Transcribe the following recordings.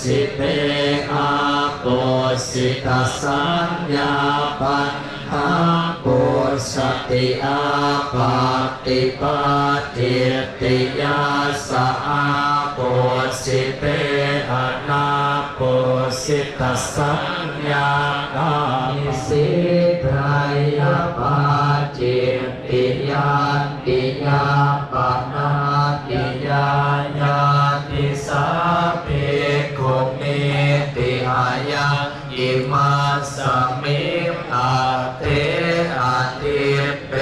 สิเตอาปุสิตาสัญญาปันหาปุสติอาปาติปาติติยาสอาปุสิเตอนาปุสิตาสัญญาปันสิตายาปาจิติยาติยา อิมาสมิปาเตอาติเป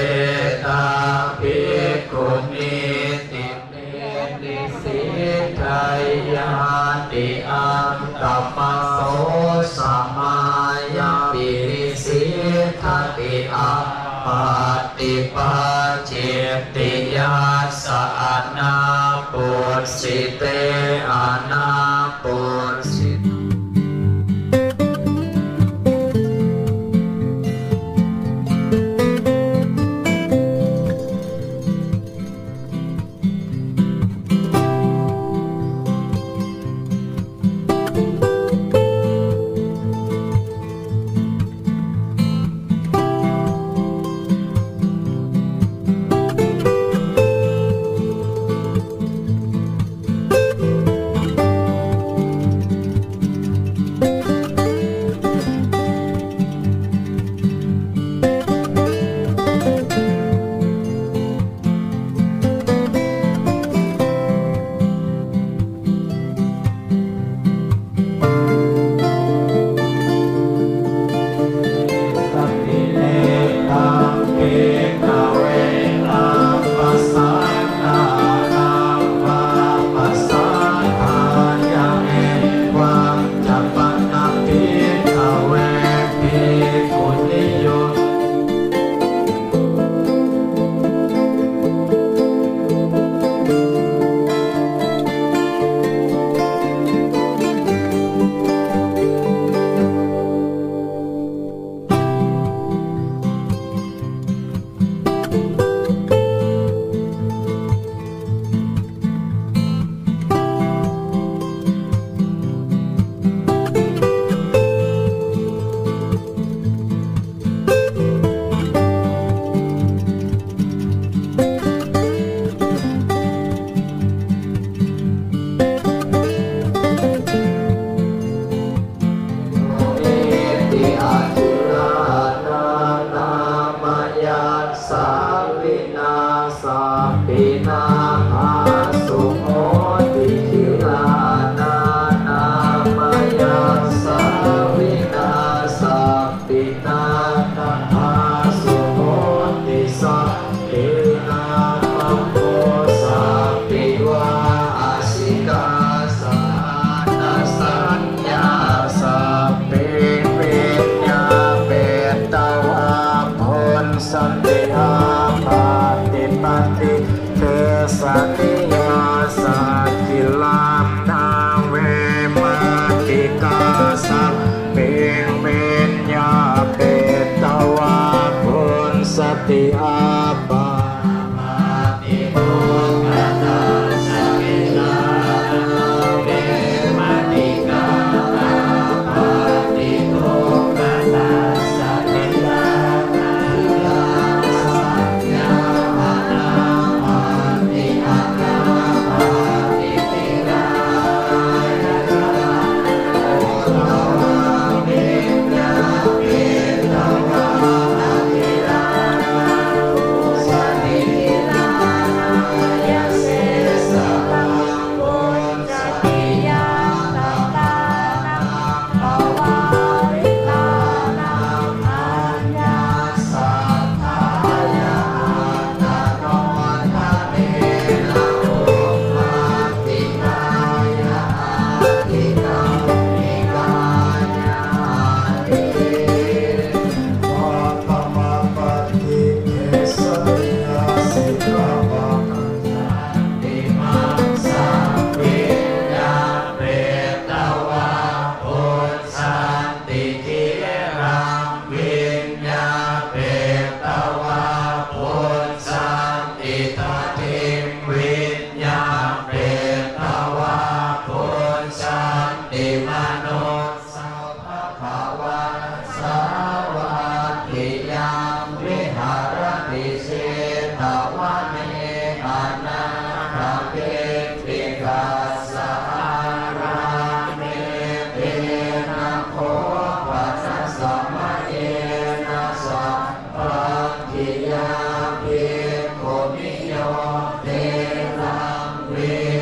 ตาปิกุณิติเตติสิทายาติอันตมัโสสมายาปิสิทติอัปาติปาเจติยาสะอนาปุสิเตอานาปุ されな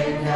Amen.